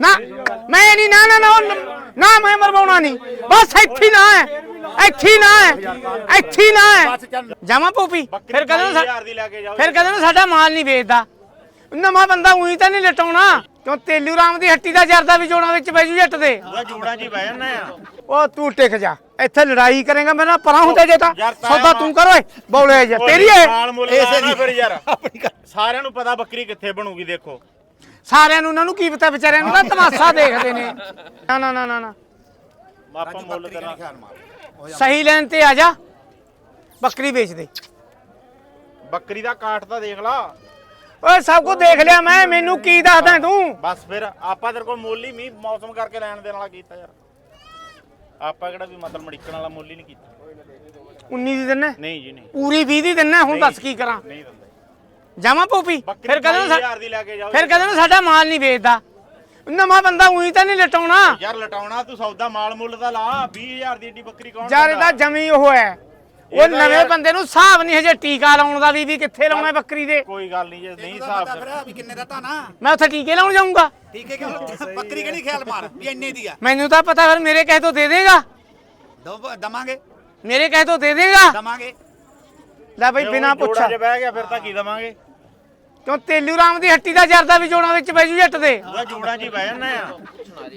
ਨਾ ਮੈਂ ਨਹੀਂ ਨਾ ਨਾ ਨਾ ਉਹ ਨ- ਮੈਂ ਮਰਵਾਉਣਾ ਨਹੀਂ। ਬਸ ਇੱਥੇ ਨਾ ਹੈ ਇੱਥੇ ਨਾ ਹੈ ਇੱਥੇ ਨਾ ਹੈ। ਜਾਵਾਂ ਪੋਪੀ ਫਿਰ ਕਦੋਂ ਫਿਰ ਕਦੋਂ ਸਾਡਾ ਮਾਲ ਨਹੀਂ ਵੇਚਦਾ। ਨਵਾਂ ਬੰਦਾ ਉਹੀ ਤਾਂ ਨਹੀਂ ਲਟਾਉਣਾ। ਕਿਉਂ ਤੇਲੂ ਰਾਮ ਦੀ ਹੱਟੀ ਦਾ ਜਰਦਾ ਵੀ ਜੋੜਾਂ ਵਿੱਚ ਬੈਜੂ ਜੱਟ ਦੇ? ਜੋੜਾਂ 'ਚ ਹੀ ਬਹਿ ਜਾਣਾ ਆ। ਉਹ ਤੂੰ ਟਿਕ ਜਾ। ਇੱਥੇ ਲੜਾਈ ਕਰੇਗਾ ਮੇਰੇ ਨਾਲ ਪਰਾਂ ਹੁੰਦੇ ਜੇ ਤਾਂ। ਸੌਦਾ ਤੂੰ ਕਰ ਓਏ ਬੌਲੇ ਜਾ। ਤੇਰੀ ਮੁੱਲ ਇਸੇ ਨਾ ਦੀ- ਫਿਰ ਯਾਰ। ਸਾਰਿਆਂ ਨੂੰ ਪਤਾ ਬੱਕਰੀ ਕਿੱਥੇ ਬਣੂਗੀ ਦੇਖੋ। ਸਾਰਿਆਂ ਨੂੰ ਉਹਨਾਂ ਨੂੰ ਕੀ ਪਤਾ ਵਿਚਾਰਿਆਂ ਨੂੰ ਤਾਂ ਤਮਾਸ਼ਾ ਦੇਖਦੇ ਨੇ। ਨਾ ਨਾ ਨਾ ਨਾ ਨਾ। ਆਪਾਂ ਮੁੱਲ ਤੇਰਾ ਸਹੀ ਲੈਣ ਤੇ ਆ ਜਾ। ਬੱਕਰੀ ਵੇਚ ਦੇ। ਬੱਕਰੀ ਦਾ ਕਾਠ ਤਾਂ ਦੇਖ ਲਾ। ਓਏ ਸਭ ਕੁਝ ਦੇਖ ਲਿਆ ਮੈਂ ਮੈਨੂੰ ਕੀ ਦੱਸਦਾ ਤੂੰ? ਬਸ ਫਿਰ ਆਪਾਂ ਤੇਰੇ ਕੋਲ ਮੁੱਲ ਹੀ ਮੀਂਹ ਮੌਸਮ ਕਰਕੇ ਲੈਣ ਦੇਣ ਵਾਲਾ ਕੀਤਾ ਯਾਰ। ਆਪਾਂ ਕਿਹੜਾ ਵੀ ਮਤਲਬ ਮੜਿੱਕਣ ਵਾਲਾ ਮੁੱਲ ਹੀ ਨਹੀਂ ਕੀਤਾ। 19 ਦੀ ਦਿੰਨਾ ਨਹੀਂ ਜੀ ਨਹੀਂ। ਪੂਰੀ 20 ਦੀ ਦਿੰਨਾ ਹੁਣ ਦੱਸ ਕੀ ਕਰਾਂ? ਨਹੀਂ ਦਿੰਦੇ। ਜਾਵਾਂ ਪੋਪੀ ਫਿਰ ਕਦੋਂ ਸਾ- ਹਜ਼ਾਰ ਦੀ ਲੈ ਕੇ ਜਾਓ ਫਿਰ ਕਦੋਂ ਸਾਡਾ ਮਾਲ ਨਹੀਂ ਵੇਚਦਾ? ਨਵਾਂ ਬੰਦਾ ਉਹੀ ਤਾਂ ਨਹੀਂ ਲਟਾਉਣਾ। ਯਾਰ ਲਟਾਉਣਾ ਤੂੰ ਸੌਦਾ ਮਾਲ ਮੁੱਲ ਦਾ ਲਾ 20000 ਦੀ ਏਡੀ ਬੱਕਰੀ ਕੌਣ ਯਾਰ? ਇਹਦਾ ਜਮੀ ਉਹ ਹੈ। ਉਹ ਨਵੇਂ ਬੰਦੇ ਨੂੰ ਹਿਸਾਬ ਨਹੀਂ ਹਜੇ ਟੀਕਾ ਲਾਉਣ ਦਾ ਵੀ ਵੀ ਕਿੱਥੇ ਲਾਉਣਾ ਬੱਕਰੀ ਦੇ। ਕੋਈ ਗੱਲ ਨਹੀਂ ਜੇ ਨਹੀਂ ਹਿਸਾਬ ਫਿਰ ਵੀ ਕਿੰਨੇ ਦਾ ਤਾਂ ਨਾ ਮੈਂ ਉੱਥੇ ਟੀਕੇ ਲਾਉਣ ਜਾਊਂਗਾ। ਠੀਕ ਹੈ। ਕਿ ਬੱਕਰੀ ਕਿਹੜੀ ਖਿਆਲ ਮਾਰ? ਵੀ ਇੰਨੇ ਦੀ ਆ। ਮੈਨੂੰ ਤਾਂ ਪਤਾ ਫਿਰ ਮੇਰੇ ਕਹੇ ਤੋਂ ਦੇ ਦੇਗਾ। ਦਵਾਂਗੇ। ਮੇਰੇ ਕਹੇ ਤੋਂ ਦੇ ਦੇਗਾ। ਦਵਾਂਗੇ। ਲੈ ਬਈ ਬਿਨਾ ਪੁੱਛ। 'ਚ ਬਹਿ ਗਿਆ ਫਿਰ ਤਾਂ ਕੀ ਦਵਾਂਗੇ? ਕਿਉਂ ਤੇਲੂ ਰਾਮ ਦੀ ਹੱਟੀ ਦਾ ਜਰਦਾ ਵੀ ਜੋੜਾਂ ਵਿੱਚ ਬੈਜੂ ਜੱਟ ਦੇ? ਜੋੜਾਂ 'ਚ ਹੀ ਬਹਿ ਆ।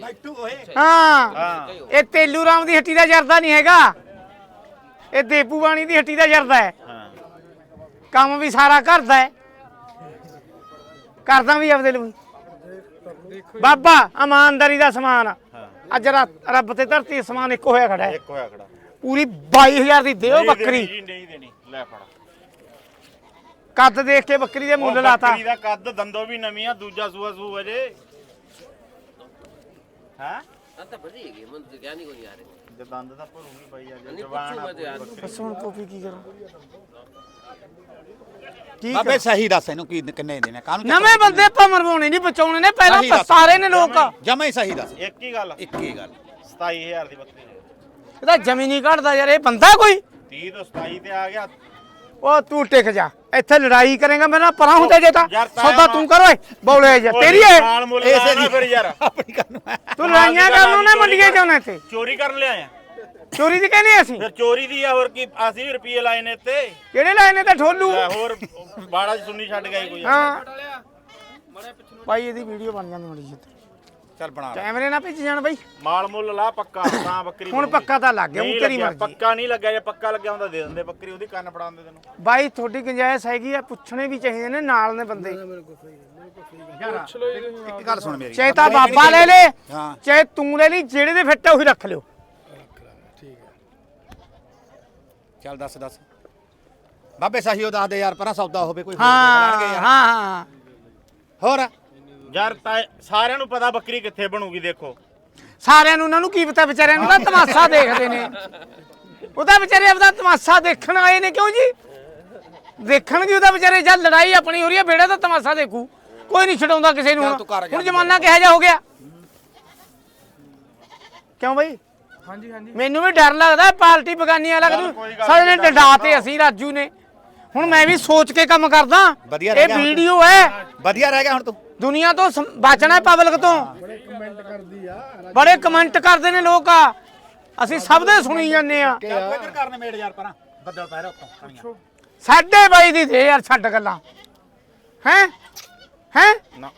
ਬੈਠੂ ਓਏ। ਹਾਂ। ਹਾਂ। ਇਹ ਤੇਲੂ ਰਾਮ ਦੀ ਹੱਟੀ ਦਾ ਜਰਦਾ ਨਹੀਂ ਹੈਗਾ। ਇਹ ਦੇਪੂ ਬਾਣੀ ਦੀ ਹੱਟੀ ਦਾ ਜਰਦਾ ਹੈ। ਹਾਂ। ਕੰਮ ਵੀ ਸਾਰਾ ਕਰਦਾ ਹੈ। ਕਰਦਾ ਵੀ ਆਪਦੇ ਲਈ। ਬਾਬਾ ਇਮਾਨਦਾਰੀ ਦਾ ਸਮਾਨ। ਆ। ਹਾਂ। ਅੱਜ ਰਾ- ਰੱਬ ਤੇ ਧਰਤੀ ਸਮਾਨ ਇੱਕ ਹੋਇਆ ਖੜਾ ਹੈ। ਇੱਕ ਹੋਇਆ ਖੜਾ। ਪੂਰੀ 22000 ਦੀ ਦਿਓ ਨਹੀਂ ਬੱਕਰੀ। ਜੀ, ਨਹੀਂ ਦੇਣੀ। ਲੈ ਫੜ। ਕੱਦ ਦੇਖ ਕੇ ਬੱਕਰੀ ਦੇ ਮੁੱਲ ਲਾਤਾ। ਬੱਕਰੀ ਦਾ ਕੱਦ ਦੰਦੋ ਵੀ ਨਵੀਂ ਆ ਦੂਜਾ ਸੂਆ ਸੂ ਅਜੇ ਹਾਂ? ਤਾਂ ਬੜੀ ਹੈਗੀ ਮਨ ਤੇ ਗਿਆਨੀ ਕੋਈ ਨਹੀਂ ਆ ਰਿਹਾ ਜੇ ਦੰਦ ਤਾਂ ਭਰੂਗੀ ਬਾਈ ਅੱਜ ਨਹੀਂ ਜਵਾਨ ਪੁੱਛੂ ਮੈਂ ਤੇ ਯਾਰ। ਬਸ ਹੁਣ ਕੋਪੀ ਕੀ ਕਰਾਂ। ਕੀ ਬਾਬੇ ਕਰਾਂ? ਸਹੀ ਦੱਸ ਇਹਨੂੰ ਕੀ ਕਿੰਨੇ ਦੇਣੇ ਕਾਹਨੂੰ ਨਵੇਂ ਬੰਦੇ ਆਪਾਂ ਮਰਵਾਉਣੇ ਨਹੀਂ ਬਚਾਉਣੇ ਨੇ ਪਹਿਲਾਂ ਸਹੀ ਦੱਸ। ਪਸਤਾਰੇ ਨੇ ਲੋਕ ਜਮਾ ਹੀ ਸਹੀ ਦੱਸ। ਇੱਕ ਹੀ ਗੱਲ। ਇੱਕ ਹੀ ਗੱਲ। 27000 ਦੀ ਬੱਕਰੀ ਇਹਦਾ ਜ਼ਮੀਨੀ ਘਟਦਾ ਯਾਰ ਇਹ ਬੰਦਾ ਕੋਈ? 30 ਤੋਂ 27 ਤੇ ਆ ਗਿਆ। ਉਹ ਤੂੰ ਟਿਕ ਜਾ। ਇੱਥੇ ਲੜਾਈ ਕਰੇਗਾ ਮੇਰੇ ਨਾਲ ਪਰਾਂ ਹੁੰਦੇ ਜੇ ਤਾਂ। ਯਾਰ ਸੌਦਾ ਤੂੰ ਕਰ ਓਏ ਬੌਲੇ ਜਾ। ਤੇਰੀ ਓਏ, ਹੈ ਮਾਲ ਮੁੱਲ ਇਸੇ ਨਾ ਦੀ ਫਿਰ ਯਾਰ। ਆਪਣੀ ਕਰਨ ਤੂੰ ਲੜਾਈਆਂ ਕਰਨ ਨੂੰ ਨਾ ਮੰਡੀਆਂ ਚਾਉਣਾ ਇੱਥੇ? ਚੋਰੀ ਕਰਨ ਲਿਆਇਆ। ਚੋਰੀ ਦੀ ਕਹਿੰਦੇ ਅਸੀਂ? ਫਿਰ ਚੋਰੀ ਦੀ ਆ ਹੋਰ ਕੀ ਅਸੀਂ ਵੀ ਰੁਪਏ ਲਾਏ ਨੇ ਇੱਥੇ। ਕਿਹੜੇ ਲਾਏ ਨੇ ਤਾਂ ਠੋਲੂ? ਲੈ ਹੋਰ ਬਾੜਾ ਚ ਸੁੰਨੀ ਛੱਡ ਗਏ ਕੋਈ। ਹਾਂ। ਭਾਈ ਇਹਦੀ ਵੀਡੀਓ ਬਣ ਜਾਂਦੀ ਮੜੀ ਜੀ ਚੱਲ ਬਣਾ ਲੈ। ਕੈਮਰੇ ਨਾ ਭੇਜ ਜਾਣ ਬਾਈ। ਮਾਲ ਮੁੱਲ ਲਾ ਪੱਕਾ ਤਾਂ ਬੱਕਰੀ ਹੁਣ। ਪੱਕਾ ਤਾਂ ਲੱਗ ਗਿਆ ਉਹ ਤੇਰੀ ਮਰਜ਼ੀ। ਪੱਕਾ ਨਹੀਂ ਲੱਗਿਆ ਜੇ ਪੱਕਾ ਲੱਗਿਆ ਹੁੰਦਾ ਦੇ ਦਿੰਦੇ ਬੱਕਰੀ ਉਹਦੀ ਕੰਨ ਫੜਾਉਂਦੇ ਤੈਨੂੰ। ਬਾਈ ਤੁਹਾਡੀ ਗੁੰਜਾਇਸ਼ ਹੈਗੀ ਆ ਪੁੱਛਣੇ ਵੀ ਚਾਹੀਦੇ ਨੇ ਨਾਲ ਨੇ ਬੰਦੇ। ਇੱਕ ਗੱਲ ਸੁਣ ਮੇਰੀ। ਚਾਹੇ ਤਾਂ ਬਾਬਾ ਲੈ ਲੈ ਹਾਂ। ਚਾਹੇ ਤੂੰ ਲੈ ਲਈ ਜਿਹੜੇ ਦੇ ਫਿੱਟ ਆ ਉਹੀ ਰੱਖ ਲਿਓ। ਚੱਲ ਦੱਸ ਦੱਸ। ਬਾਬੇ ਸਹੀ ਉਹ ਦੱਸ ਦੇ ਯਾਰ ਪਰਾਂ ਸੌਦਾ ਹੋਵੇ ਕੋਈ ਹੋਰ ਹਾਂ ਦੇਖ ਲੈਣਗੇ ਯਾਰ। ਹਾਂ ਹਾਂ। ਹੋਰ? ਯਾਰ ਤਾਂ ਸਾਰਿਆਂ ਨੂੰ ਪਤਾ ਬੱਕਰੀ ਕਿੱਥੇ ਬਣੂਗੀ ਦੇਖੋ। ਸਾਰਿਆਂ ਨੂੰ ਉਹਨਾਂ ਨੂੰ ਕੀ ਪਤਾ ਵਿਚਾਰਿਆਂ ਨੂੰ ਤਾਂ ਤਮਾਸ਼ਾ ਦੇਖਦੇ ਨੇ। ਉਹਦਾ ਵਿਚਾਰੇ ਆਪਦਾ ਤਮਾਸ਼ਾ ਦੇਖਣ ਆਏ ਨੇ ਕਿਉਂ ਜੀ? ਦੇਖਣਗੇ ਉਹਦਾ ਵਿਚਾਰੇ ਜਦ ਲੜਾਈ ਆਪਣੀ ਹੋ ਰਹੀ ਹੈ ਬੇੜਾ ਤਾਂ ਤਮਾਸ਼ਾ ਦੇਖੂ। ਕੋਈ ਨਹੀਂ ਛਡਾਉਂਦਾ ਕਿਸੇ ਨੂੰ। ਹੁਣ ਜ਼ਮਾਨਾ ਕਿਹੋ ਜਿਹਾ ਹੋ ਗਿਆ? ਕਿਉਂ ਬਈ? ਹਾਂਜੀ ਹਾਂਜੀ। ਮੈਨੂੰ ਵੀ ਡਰ ਲੱਗਦਾ ਪਾਰਟੀ ਬਗਾਨੀ ਵਾਲਾ ਚੱਲ ਕਰੂ ਕੋਈ ਗੱਲ ਸਾਰੇ ਨੇ ਨਹੀਂ, ਡੰਡਾ ਤੇ ਅਸੀਂ ਰਾਜੂ ਨੇ। ਹੁਣ ਮੈਂ ਵੀ ਸੋਚ ਕੇ ਕੰਮ ਕਰਦਾ। ਵਧੀਆ ਰਹਿ ਇਹ। ਵੀਡੀਓ ਹੈ। ਵਧੀਆ ਰਹਿ ਗਿਆ ਹੁਣ ਤੂੰ। ਦੁਨੀਆ ਤੋਂ ਸਮ- ਬਚਣਾ ਪਬਲਿਕ ਤੋਂ। ਬੜੇ ਕਮੈਂਟ ਕਰਦੇ ਨੇ ਲੋਕ ਆ। ਅਸੀਂ ਸਭ ਦੇ ਸੁਣੀ ਜਾਂਦੇ ਆ। ਚੱਲ ਇੱਧਰ ਕਰਨੇ ਮੇੜ ਯਾਰ ਪਰਾਂ। ਬੱਦਲ ਪੈ ਰਿਹਾ ਉੱਤੋਂ ਸਾਡੇ ਬਾਈ ਦੀ ਦੇ ਯਾਰ ਛੱਡ ਗੱਲਾਂ। ਹੈ? ਹੈ? ਨਾ।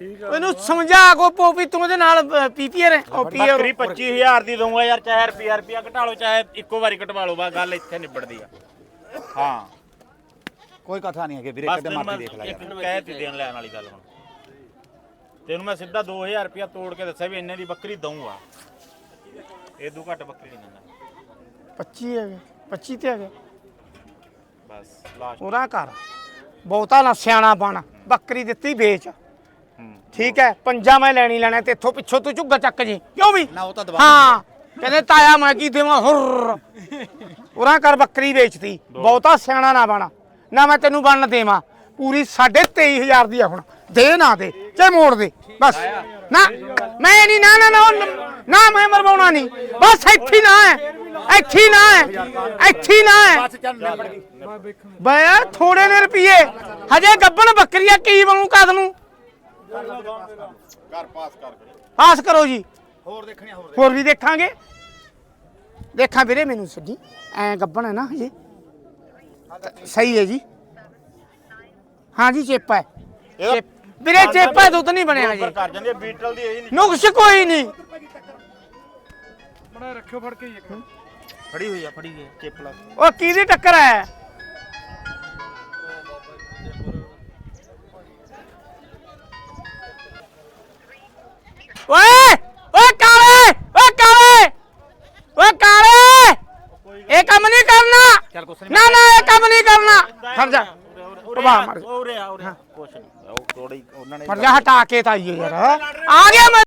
ਇਹਨੂੰ ਸਮਝਾ ਕੋ ਪੋਪੀ ਤੂੰ ਉਹਦੇ ਨਾਲ ਪੀਪੀਆਰ ਹੈ ਉਹ ਪੀਆਰ ਬੱਕਰੀ 25000 ਦੀ ਦਊਂਗਾ ਯਾਰ ਚਾਹੇ ਰੁਪਿਆ ਰੁਪਿਆ ਘਟਾ ਲਓ ਚਾਹੇ ਇੱਕੋ ਵਾਰੀ ਕਟਵਾ ਲਓ ਬਸ ਗੱਲ ਇੱਥੇ ਨਿਬੜਦੀ ਆ। ਹਾਂ। ਕੋਈ ਕਥਾ ਨਹੀਂ ਹੈਗੀ ਵੀਰੇ ਬਸ ਕਦੇ ਤੈਨੂੰ ਮੈਂ ਦੇਖ ਲੈ ਇੱਕ ਯਾਰ। ਕਹਿ ਤੀ ਦੇਣ ਲੈਣ ਵਾਲੀ ਗੱਲ ਹੁਣ। ਤੈਨੂੰ ਮੈਂ ਸਿੱਧਾ 2000 ਰੁਪਿਆ ਤੋੜ ਕੇ ਦੱਸਿਆ ਵੀ ਇੰਨੇ ਦੀ ਬੱਕਰੀ ਦਊਂਗਾ ਇਦੋਂ ਘੱਟ ਬੱਕਰੀ ਨਹੀਂ ਦਿੰਦਾ। 25 ਹੈਗੇ 25 ਤੇ ਹੈਗੇ। ਬਸ ਲਾਸਟ ਉਹਦਾ ਕਰ ਬਹੁਤਾ ਨਾ ਸਿਆਣਾ ਬਣ ਬੱਕਰੀ ਦਿੱਤੀ ਵੇਚ। ਠੀਕ ਹੈ ਪੰਜਾ ਮੈਂ ਲੈਣੀ ਲੈਣਾ ਤੇ ਇੱਥੋਂ ਪਿੱਛੋਂ ਤੂੰ ਝੁੱਗਾ ਚੱਕ ਜੀ। ਕਿਉਂ ਵੀ? ਨਾ ਉਹ ਤਾਂ ਦਵਾ ਹਾਂ ਕਹਿੰਦੇ ਤਾਇਆ ਮੈਂ ਕੀ ਦੇਵਾਂ ਹੁਰ ਉਰਾਂ ਕਰ ਬੱਕਰੀ ਵੇਚਤੀ। ਬਹੁਤਾ ਸਿਆਣਾ ਨਾ ਬਣ। ਨਾ ਮੈਂ ਤੈਨੂੰ ਬਣਨ ਦੇਵਾਂ। ਪੂਰੀ 23500 ਦੀ ਆ ਹੁਣ। ਦੇ ਨਾ ਦੇ ਚੇ ਮੋੜ ਦੇ। ਬਸ। ਨਾ ਮੈਂ ਨਹੀਂ ਨਾ ਨਾ ਨਾ ਨ- ਮੈਂ ਮਰਵਾਉਣਾ ਨਹੀਂ। ਬਸ ਇੱਥੇ ਨਾ ਹੈ। ਇੱਥੇ ਨਾ ਹੈ। ਇੱਥੇ ਨਾ ਹੈ। ਬਈ ਯਾਰ ਥੋੜੇ ਨੇ ਰੁਪਏ ਹਜੇ ਗੱਬਣ ਬੱਕਰੀਆ ਕੀ ਬਣੂ ਕਦ ਨੂੰ? ਕਰ ਪਾਸ ਕਰ ਪਾਸ ਕਰੋ ਜੀ। ਹੋਰ ਦੇਖਣੀਆਂ ਹੋਰ ਹੋਰ ਵੀ ਦੇਖਾਂਗੇ। ਦੇਖਾਂ ਵੀਰੇ ਮੈਨੂੰ ਸੱਜੀ ਐ ਗੱਬਣ ਹੈ ਨਾ ਜੀ ਸਹੀ ਹੈ ਜੀ। ਹਾਂ ਜੀ ਚੇਪਾ ਹੈ। ਇਹਦਾ ਚੇਪ- ਵੀਰੇ ਚੇਪਾ ਦੁੱਧ ਨਹੀਂ ਬਣਿਆ ਜੀ ਕਰ ਜਾਂਦੀ ਹੈ ਬੀਟਲ ਦੀ ਇਹ ਨਹੀਂ। ਨੁਕਸ ਕੋਈ ਨਹੀਂ। ਫੜੀ ਹੋਈ ਆ ਫੜੀ ਗਈ ਚੇਪਲਾ ਉਹ ਕਿਹਦੀ ਟੱਕਰ ਹੈ? ਓਏ ਓਏ ਕਾਲੇ ਓਏ ਕਾਲੇ ਓਏ ਕਾਲੇ। ਇਹ ਕੰਮ ਨਹੀਂ ਕਰਨਾ। ਚੱਲ ਕੁਛ ਨਾ ਨਾ ਇਹ ਕੰਮ ਨਹੀਂ ਕਰਨਾ ਖੜ ਜਾ। ਵਾਹ ਮਰ ਉਰੇ ਆ ਉਰੇ। ਕੁਛ ਨਹੀਂ। ਉਹ ਥੋੜੀ ਉਹਨਾਂ ਨੇ ਖੜ ਜਾ ਹਟਾ ਕੇ ਤਾਂ ਆਈਏ ਯਾਰ। ਆ ਗਿਆ ਮੈਂ।